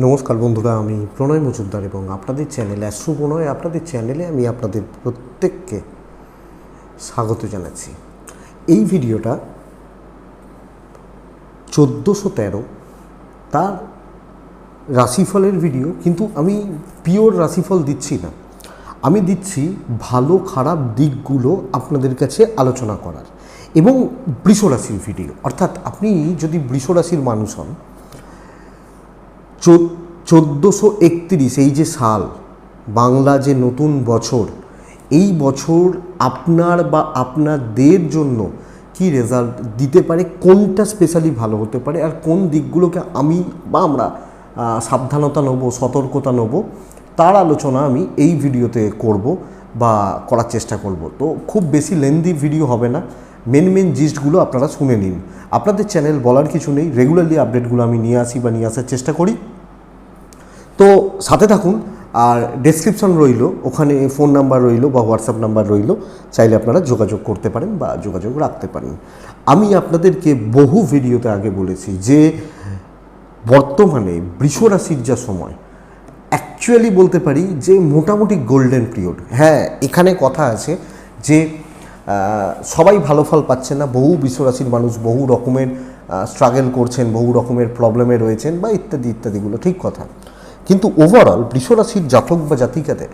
নমস্কার বন্ধুরা, আমি প্রণয় মজুমদার এবং আপনাদের চ্যানেল অ্যাস্ট্রো প্রণয়, আপনাদের চ্যানেলে আমি আপনাদের প্রত্যেককে স্বাগত জানাচ্ছি। এই ভিডিওটা চোদ্দোশো তেরো, তার রাশিফলের ভিডিও, কিন্তু আমি পিওর রাশিফল দিচ্ছি না। আমি দিচ্ছি ভালো, খারাপ দিকগুলো আপনাদের কাছে আলোচনা করার। এবং বৃষ রাশির ভিডিও, অর্থাৎ আপনি যদি বৃষ রাশির মানুষ হন চোদ্দোশো একত্রিশ, এই যে সাল, বাংলা যে নতুন বছর, এই বছর আপনার বা আপনাদের জন্য কি রেজাল্ট দিতে পারে? কোনটা স্পেশালি ভালো হতে পারে? আর কোন দিকগুলোকে আমি বা আমরা সাবধানতা নেব, সতর্কতা নেব, তার আলোচনা আমি এই ভিডিওতে করব বা করার চেষ্টা করব। তো খুব বেশি লেন্দি ভিডিও হবে না। মেন মেন জিস্টগুলো আপনারা শুনে নিন। আপনাদের চ্যানেল বলার কিছু নেই রেগুলারলি আপডেটগুলো আমি নিয়ে আসি বা নিয়ে আসার চেষ্টা করি। তো সাথে থাকুন, আর ডেসক্রিপশন রইল, ওখানে ফোন নাম্বার রইল বা হোয়াটসঅ্যাপ নাম্বার রইল, চাইলে আপনারা যোগাযোগ করতে পারেন বা যোগাযোগ রাখতে পারেন। আমি আপনাদেরকে বহু ভিডিওতে আগে বলেছি যে, বর্তমানে বৃষ রাশির যা সময় অ্যাকচুয়ালি বলতে পারি যে মোটামুটি গোল্ডেন পিরিয়ড হ্যাঁ এখানে কথা আছে যে সবাই ভালো ফল পাচ্ছে না। বহু বিশ্বরাশির মানুষ বহু রকমের স্ট্রাগল করছেন, বহু রকমের প্রবলেমে রয়েছেন বা ইত্যাদি ইত্যাদিগুলো ঠিক কথা। কিন্তু ওভারঅল বৃষরাশির জাতক বা জাতিকাদের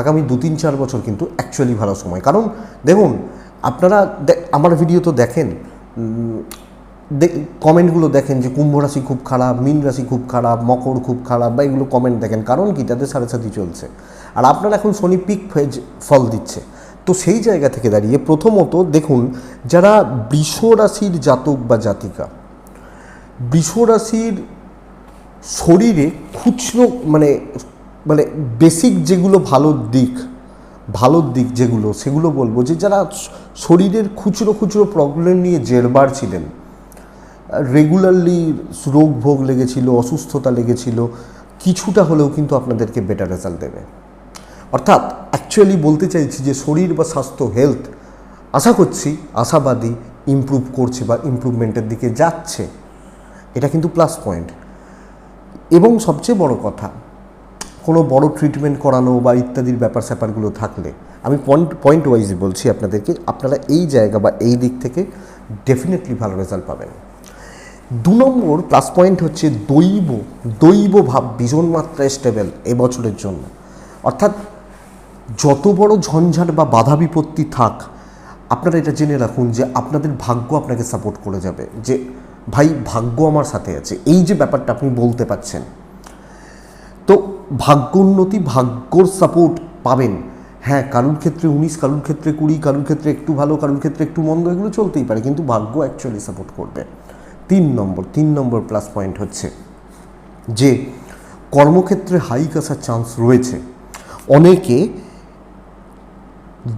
আগামী দু তিন চার বছর কিন্তু অ্যাকচুয়ালি ভালো সময়। কারণ দেখুন, আপনারা আমার ভিডিও তো দেখেন কমেন্টগুলো দেখেন যে কুম্ভ রাশি খুব খারাপ, মীন রাশি খুব খারাপ, মকর খুব খারাপ বা এগুলো কমেন্ট দেখেন। কারণ কি? তাদের সাড়ে সাথে চলছে। আর আপনারা এখন শনি পিক ফেজ ফল দিচ্ছে। তো সেই জায়গা থেকে দাঁড়িয়ে প্রথমত দেখুন যারা বৃষ রাশির জাতক বা জাতিকা, বৃষ রাশির শরীরে খুচরো মানে মানে বেসিক যেগুলো ভালো দিক ভালো দিক যেগুলো, সেগুলো বলব যে যারা শরীরের খুচরো খুচরো প্রবলেম নিয়ে জেরবার ছিলেন রেগুলারলি রোগ ভোগ লেগেছিল, অসুস্থতা লেগেছিল, কিছুটা হলেও কিন্তু আপনাদেরকে বেটার রেজাল্ট দেবে। অর্থাৎ অ্যাকচুয়ালি বলতে চাইছি যে শরীর বা স্বাস্থ্য হেলথ আশা করছি আশাবাদী ইমপ্রুভ করছে বা ইমপ্রুভমেন্টের দিকে যাচ্ছে। এটা কিন্তু প্লাস পয়েন্ট এবং সবচেয়ে বড় কথা, কোনো বড় ট্রিটমেন্ট করানো বা ইত্যাদির ব্যাপার স্যাপারগুলো থাকলে, আমি পয়েন্ট পয়েন্ট ওয়াইজ বলছি আপনাদেরকে, আপনারা এই জায়গা বা এই দিক থেকে ডেফিনেটলি ভালো রেজাল্ট পাবেন। দু নম্বর প্লাস পয়েন্ট হচ্ছে দৈব দৈব ভাব ভীষণ মাত্রায় স্টেবল এবছরের জন্য। অর্থাৎ যত বড় ঝঞ্ঝাট বা বাধা বিপত্তি থাক, আপনারা এটা জেনে রাখুন যে আপনাদের ভাগ্য আপনাকে সাপোর্ট করে যাবে। যে, ভাই, ভাগ্য আমার সাথে আছে। এই যে ব্যাপারটা আপনি বলতে পারছেন। তো ভাগ্য উন্নতি, ভাগ্যর সাপোর্ট পাবেন। হ্যাঁ কারুর ক্ষেত্রে উনিশ, কারুর ক্ষেত্রে কুড়ি, কারুর ক্ষেত্রে একটু ভালো, কারুর ক্ষেত্রে একটু মন্দ, এগুলো চলতেই পারে। কিন্তু ভাগ্য অ্যাকচুয়ালি সাপোর্ট করবে। তিন নম্বর তিন নম্বর প্লাস পয়েন্ট হচ্ছে যে, কর্মক্ষেত্রে হাইক আসার চান্স রয়েছে। অনেকে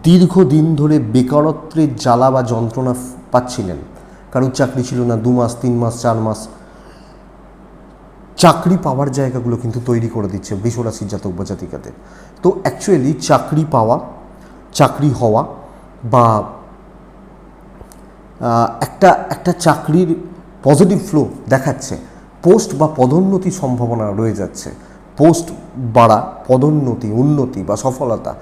দীর্ঘদিন ধরে বেকারত্বের জ্বালা বা যন্ত্রণা পাচ্ছিলেন। কারোর চাকরি ছিল না, দু মাস, তিন মাস, চার মাস। চাকরি পাওয়ার জায়গাগুলো কিন্তু তৈরি করে দিচ্ছে বৃষরাশির জাতক বা জাতিকাদের। তো অ্যাকচুয়ালি চাকরি পাওয়া, চাকরি হওয়া বা একটা একটা চাকরির পজিটিভ ফ্লো দেখাচ্ছে পোস্ট বা পদোন্নতি সম্ভাবনা রয়ে যাচ্ছে। পোস্ট বাড়া, পদোন্নতি, উন্নতি বা সফলতা,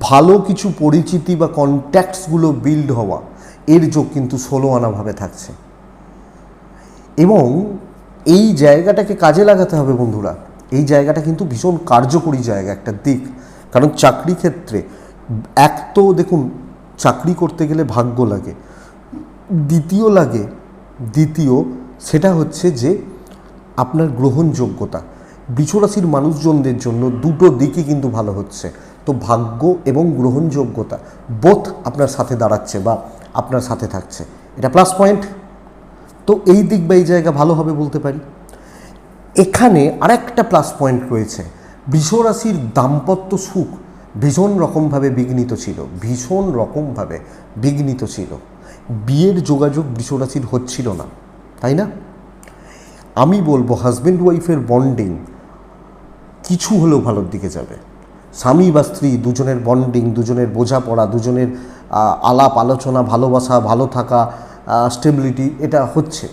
ভালো কিছু পরিচিতি বা কন্ট্যাক্টসগুলো বিল্ড হওয়া, এর যোগ কিন্তু ষোলো আনাভাবে থাকছে। এবং এই জায়গাটাকে কাজে লাগাতে হবে বন্ধুরা। এই জায়গাটা কিন্তু ভীষণ কার্যকরী জায়গা একটা দিক। কারণ চাকরি ক্ষেত্রে এক তো দেখুন, চাকরি করতে গেলে ভাগ্য লাগে। দ্বিতীয় লাগে, দ্বিতীয় সেটা হচ্ছে যে আপনার গ্রহণযোগ্যতা। বিছরাশির মানুষজনদের জন্য দুটো দিকই কিন্তু ভালো হচ্ছে। তো ভাগ্য এবং গ্রহণযোগ্যতা বোথ আপনার সাথে দাঁড়াচ্ছে বা আপনার সাথে থাকছে। এটা প্লাস পয়েন্ট তো এই দিক বা এই জায়গা ভালো হবে বলতে পারি। এখানে আরেকটা প্লাস পয়েন্ট রয়েছে। বৃষরাশির দাম্পত্য সুখ ভীষণ রকমভাবে বিঘ্নিত ছিল। ভীষণ রকমভাবে বিঘ্নিত ছিল। বিয়ের যোগাযোগ বৃষরাশির হচ্ছিল না। তাই না? আমি বলব হাজব্যান্ড ওয়াইফের বন্ডিং কিছু হলেও ভালোর দিকে যাবে। স্বামী বা স্ত্রী, দুজনের বন্ডিং দুজনের বোঝাপড়া, দুজনের আলাপ, আলোচনা, ভালোবাসা, ভালো থাকা স্টেবিলিটি এটা হচ্ছে।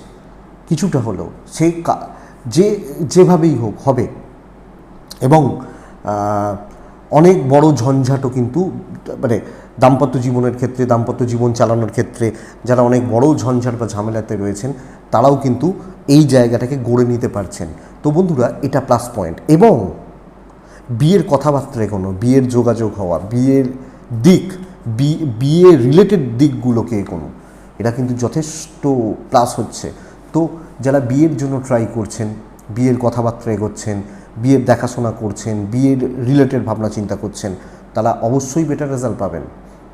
কিছুটা হলেও সে যে, যেভাবেই হোক হবে। এবং অনেক বড় ঝঞ্ঝাটও কিন্তু মানে দাম্পত্য জীবনের ক্ষেত্রে, দাম্পত্য জীবন চালানোর ক্ষেত্রে যারা অনেক বড় ঝঞ্ঝাট বা ঝামেলাতে রয়েছেন, তারাও কিন্তু এই জায়গাটাকে গড়ে নিতে পারছেন। তো বন্ধুরা, এটা প্লাস পয়েন্ট এবং বিয়ের কথাবার্তা এগোনো বিয়ের যোগাযোগ হওয়া, বিয়ের দিক বিয়ে রিলেটেড দিকগুলোকে এগোনো এটা কিন্তু যথেষ্ট প্লাস হচ্ছে। তো যারা বিয়ের জন্য ট্রাই করছেন, বিয়ের কথাবার্তা এগোচ্ছেন, বিয়ের দেখাশোনা করছেন, বিয়ের রিলেটেড ভাবনা চিন্তা করছেন, তারা অবশ্যই বেটার রেজাল্ট পাবেন।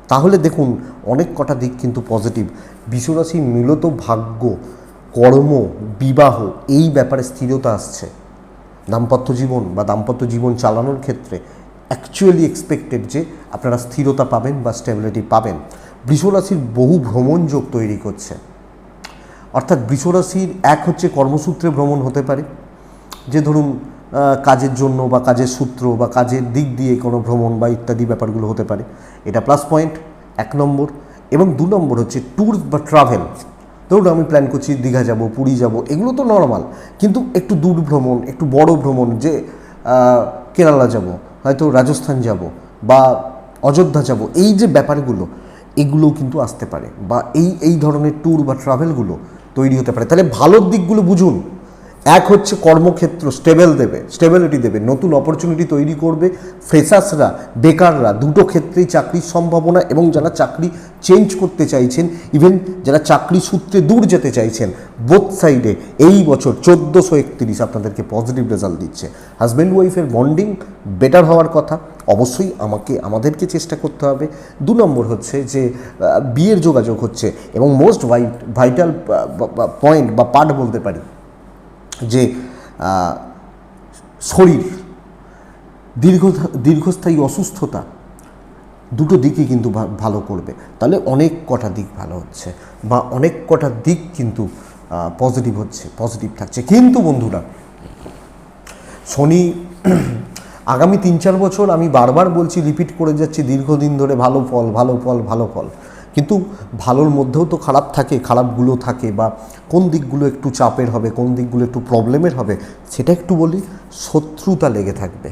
তাহলে দেখুন, অনেক কটা দিক কিন্তু পজিটিভ বিশ্বরাশি মূলত ভাগ্য কর্ম, বিবাহ, এই ব্যাপারে স্থিরতা আসছে। দাম্পত্য জীবন বা দাম্পত্য জীবন চালানোর ক্ষেত্রে অ্যাকচুয়ালি এক্সপেক্টেড যে আপনারা স্থিরতা পাবেন বা স্টেবিলিটি পাবেন। বৃষরাশির বহু ভ্রমণ যোগ তৈরি করছে। অর্থাৎ বৃষরাশির এক হচ্ছে কর্মসূত্রে ভ্রমণ হতে পারে। যে ধরুন কাজের জন্য বা কাজের সূত্র বা কাজের দিক দিয়ে কোনো ভ্রমণ বা ইত্যাদি ব্যাপারগুলো হতে পারে। এটা প্লাস পয়েন্ট এক নম্বর। এবং দু নম্বর হচ্ছে ট্যুর বা ট্রাভেল ধরুন আমি প্ল্যান করছি, দীঘা যাব, পুরী যাব, এগুলো তো নর্মাল কিন্তু একটু দূর ভ্রমণ, একটু বড় ভ্রমণ যে কেরালা যাব, হয়তো রাজস্থান যাব বা অযোধ্যা যাব, এই যে ব্যাপারগুলো, এগুলো কিন্তু আসতে পারে বা এই এই ধরনের ট্যুর বা ট্রাভেলগুলো তৈরি হতে পারে। তাহলে ভালো দিকগুলো বুঝুন। এক হচ্ছে কর্মক্ষেত্র স্টেবল দেবে স্টেবিলিটি দেবে, নতুন অপরচুনিটি তৈরি করবে ফ্রেশার্সরা বেকাররা দুটো ক্ষেত্রেই চাকরির সম্ভাবনা এবং যারা চাকরি চেঞ্জ করতে চাইছেন ইভেন যারা চাকরি সূত্রে দূর যেতে চাইছেন বোথ সাইডে এই বছর চোদ্দোশো একত্রিশ আপনাদেরকে পজিটিভ রেজাল্ট দিচ্ছে। হাজব্যান্ড ওয়াইফের বন্ডিং বেটার হওয়ার কথা, অবশ্যই আমাকে, আমাদেরকে চেষ্টা করতে হবে। দু নম্বর হচ্ছে যে বিয়ের যোগাযোগ হচ্ছে এবং মোস্ট ভাইটাল পয়েন্ট বা পার্ট বলতে পারি। যে শরীর, দীর্ঘ, দীর্ঘস্থায়ী অসুস্থতা, দুটো দিকই কিন্তু ভালো করবে। তাহলে অনেক কটা দিক ভালো হচ্ছে বা অনেক কটা দিক কিন্তু পজিটিভ হচ্ছে পজিটিভ থাকছে। কিন্তু বন্ধুরা, শনি, আগামী তিন চার বছর আমি বারবার বলছি রিপিট করে যাচ্ছি, দীর্ঘদিন ধরে ভালো ফল ভালো ফল ভালো ফল। কিন্তু ভালোর মধ্যেও তো খারাপ থাকে, খারাপগুলো থাকে বা কোন দিকগুলো একটু চাপের হবে, কোন দিকগুলো একটু প্রবলেমের হবে, সেটা একটু বলি, শত্রুতা লেগে থাকবে।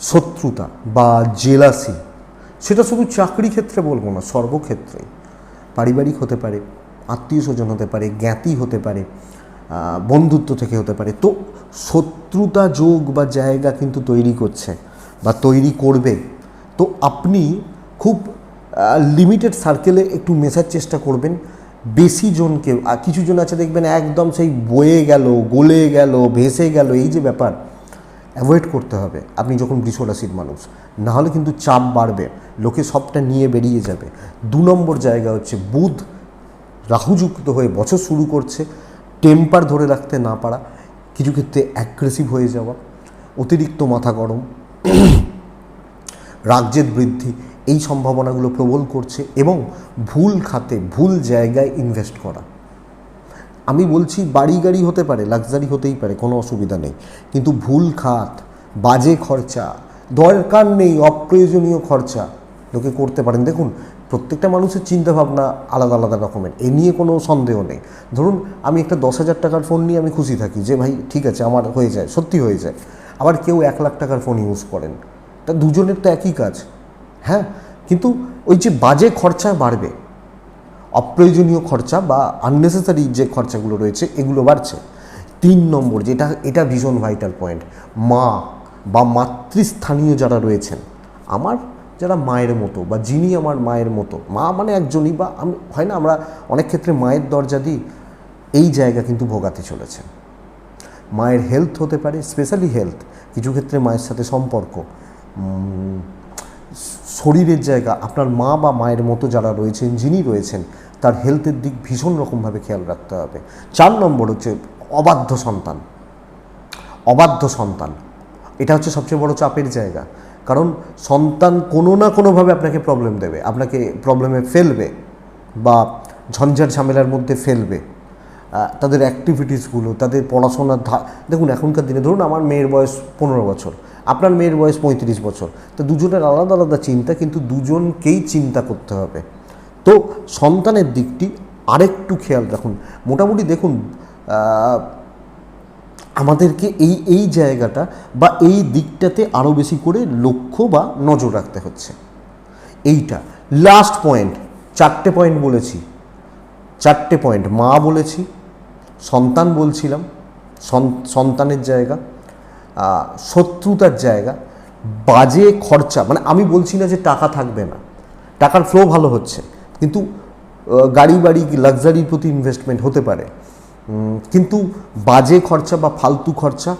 শত্রুতা বা জেলাসি সেটা শুধু চাকরি ক্ষেত্রে বলব না সর্বক্ষেত্রে পারিবারিক হতে পারে, আত্মীয় স্বজন হতে পারে, জ্ঞাতি হতে পারে বন্ধুত্ব থেকে হতে পারে। তো শত্রুতা যোগ বা জায়গা কিন্তু তৈরি করছে বা তৈরি করবে। তো আপনি খুব লিমিটেড সার্কেলে একটু মেশার চেষ্টা করবেন। বেশি জনকে, আর কিছু জন আছে দেখবেন একদম সেই বয়ে গেল, গলে গেল, ভেসে গেল, এই যে ব্যাপার অ্যাভয়েড করতে হবে। আপনি যখন বৃষরাশির মানুষ, না হলে কিন্তু চাপ বাড়বে, লোকে সবটা নিয়ে বেরিয়ে যাবে। দু নম্বর জায়গা হচ্ছে বুধ, রাহুযুক্ত হয়ে বছর শুরু করছে টেম্পার ধরে রাখতে না পারা, কিছু ক্ষেত্রে অ্যাগ্রেসিভ হয়ে যাওয়া, অতিরিক্ত মাথা গরম রাজ্যের বৃদ্ধি এই সম্ভাবনাগুলো প্রবল করছে এবং ভুল খাতে, ভুল জায়গায় ইনভেস্ট করা। আমি বলছি বাড়ি গাড়ি হতে পারে লাক্সারি হতেই পারে, কোনো অসুবিধা নেই। কিন্তু ভুল খাত, বাজে খরচা, দরকার নেই, অপ্রয়োজনীয় খরচা, লোকে করতে পারেন। দেখুন, প্রত্যেকটা মানুষের চিন্তাভাবনা আলাদা আলাদা রকমের, এ নিয়ে কোনো সন্দেহ নেই। ধরুন, আমি একটা দশ হাজার টাকার ফোন নিয়ে আমি খুশি থাকি যে, ভাই, ঠিক আছে, আমার হয়ে যায়, সত্যি হয়ে যায়। আবার কেউ এক লাখ টাকার ফোন ইউজ করেন। তা দুজনের তো একই কাজ। হ্যাঁ কিন্তু ওই যে বাজে খরচা বাড়বে, অপ্রয়োজনীয় খরচা বা আননেসেসারি যে খরচাগুলো রয়েছে, এগুলো বাড়ছে। তিন নম্বর, যেটা, এটা ভীষণ ভাইটাল পয়েন্ট মা বা মাতৃস্থানীয় যারা রয়েছেন, আমার যারা মায়ের মতো বা যিনি আমার মায়ের মতো, মা মানে একজনই বা আমি, হয় না, আমরা অনেক ক্ষেত্রে মায়ের দরজা দিই, এই জায়গা কিন্তু ভোগাতে চলেছে। মায়ের হেলথ হতে পারে স্পেশালি হেলথ কিছু ক্ষেত্রে মায়ের সাথে সম্পর্ক শরীরের জায়গা, আপনার মা বা মায়ের মতো যারা রয়েছেন, যিনি রয়েছেন, তার হেলথের দিক ভীষণ রকমভাবে খেয়াল রাখতে হবে। চার নম্বর হচ্ছে অবাধ্য সন্তান। অবাধ্য সন্তান। এটা হচ্ছে সবচেয়ে বড় চাপের জায়গা। কারণ সন্তান কোনো না কোনোভাবে আপনাকে প্রবলেম দেবে। আপনাকে প্রবলেমে ফেলবে বা ঝঞ্ঝাট ঝামেলার মধ্যে ফেলবে। তাদের অ্যাক্টিভিটিসগুলো তাদের পড়াশোনার ধা দেখুন, এখনকার দিনে, ধরুন আমার মেয়ের বয়স পনেরো বছর। আপনার মেয়ের বয়স পঁয়ত্রিশ বছর। তো দুজনের আলাদা আলাদা চিন্তা, কিন্তু দুজনকেই চিন্তা করতে হবে। তো সন্তানের দিকটি আরেকটু খেয়াল রাখুন। মোটামুটি দেখুন আমাদেরকে এই এই জায়গাটা বা এই দিকটাতে আরও বেশি করে লক্ষ্য বা নজর রাখতে হচ্ছে। এইটা লাস্ট পয়েন্ট চারটে পয়েন্ট বলেছি। চারটে পয়েন্ট মা বলেছি, সন্তান বলছিলাম, সন- সন্তানের জায়গা। শত্রুতার জায়গা, বাজে খরচা মানে আমি বলছি না যে টাকা থাকবে না, টাকার ফ্লো ভালো হচ্ছে, কিন্তু গাড়ি বাড়ি লাক্সারির প্রতি ইনভেস্টমেন্ট হতে পারে কিন্তু বাজে খরচা বা ফালতু খরচা,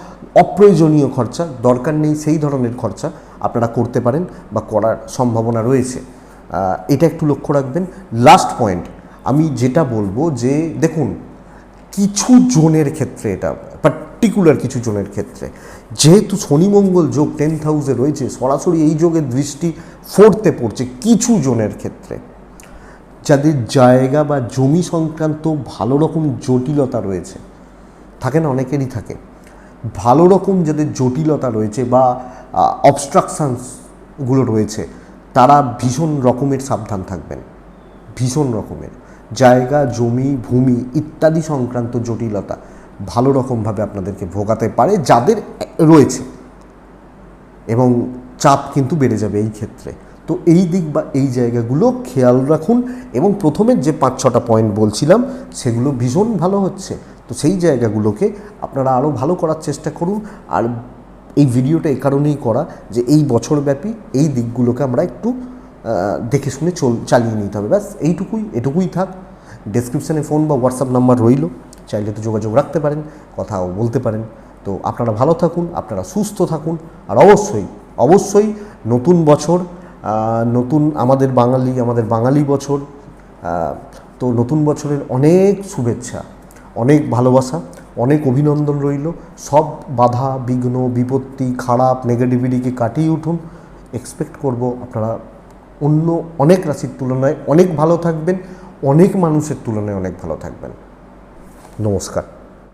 অপ্রয়োজনীয় খরচা, দরকার নেই সেই ধরনের খরচা আপনারা করতে পারেন বা করার সম্ভাবনা রয়েছে। এটা একটু লক্ষ্য রাখবেন। লাস্ট পয়েন্ট আমি যেটা বলব যে, দেখুন, কিছু জোনের ক্ষেত্রে এটা পার্টিকুলার কিছু জনের ক্ষেত্রে। যেহেতু শনি মঙ্গল যোগ টেন্থ হাউসে রয়েছে, সরাসরি এই যোগের দৃষ্টি ফোরতে পড়ছে কিছু জনের ক্ষেত্রে। যাদের জায়গা বা জমি সংক্রান্ত ভালো রকম জটিলতা রয়েছে, থাকে না, অনেকেরই থাকে। ভালো রকম যাদের জটিলতা রয়েছে বা অবস্ট্রাকশানসগুলো রয়েছে, তারা ভীষণ রকমের সাবধান থাকবেন। ভীষণ রকমের। জায়গা, জমি, ভূমি ইত্যাদি সংক্রান্ত জটিলতা। ভালো রকমভাবে আপনাদেরকে ভোগাতে পারে, যাদের রয়েছে। এবং চাপ কিন্তু বেড়ে যাবে এই ক্ষেত্রে। তো এই দিক বা এই জায়গাগুলো খেয়াল রাখুন এবং প্রথমে যে পাঁচ, ছটা পয়েন্ট বলছিলাম, সেগুলো ভীষণ ভালো হচ্ছে। তো সেই জায়গাগুলোকে আপনারা আরও ভালো করার চেষ্টা করুন। আর এই ভিডিওটা এই কারণেই করা যে এই বছরব্যাপী এই দিকগুলোকে আমরা একটু দেখে শুনে চল, চালিয়ে নিতে হবে। ব্যাস, এইটুকুই, এটুকুই থাক। ডেসক্রিপশানে ফোন বা হোয়াটসঅ্যাপ নাম্বার রইল। চাইলে তো যোগাযোগ রাখতে পারেন, কথাও বলতে পারেন। তো আপনারা ভালো থাকুন, আপনারা সুস্থ থাকুন, আর অবশ্যই অবশ্যই নতুন বছর নতুন আমাদের বাঙালি আমাদের বাঙালি বছর তো নতুন বছরের অনেক শুভেচ্ছা, অনেক ভালোবাসা, অনেক অভিনন্দন রইল। সব বাধা, বিঘ্ন, বিপত্তি, খারাপ, নেগেটিভিটিকে কাটিয়ে উঠুন। এক্সপেক্ট করব আপনারা অন্য অনেক রাশির তুলনায় অনেক ভালো থাকবেন, অনেক মানুষের তুলনায় অনেক ভালো থাকবেন। নমস্কার।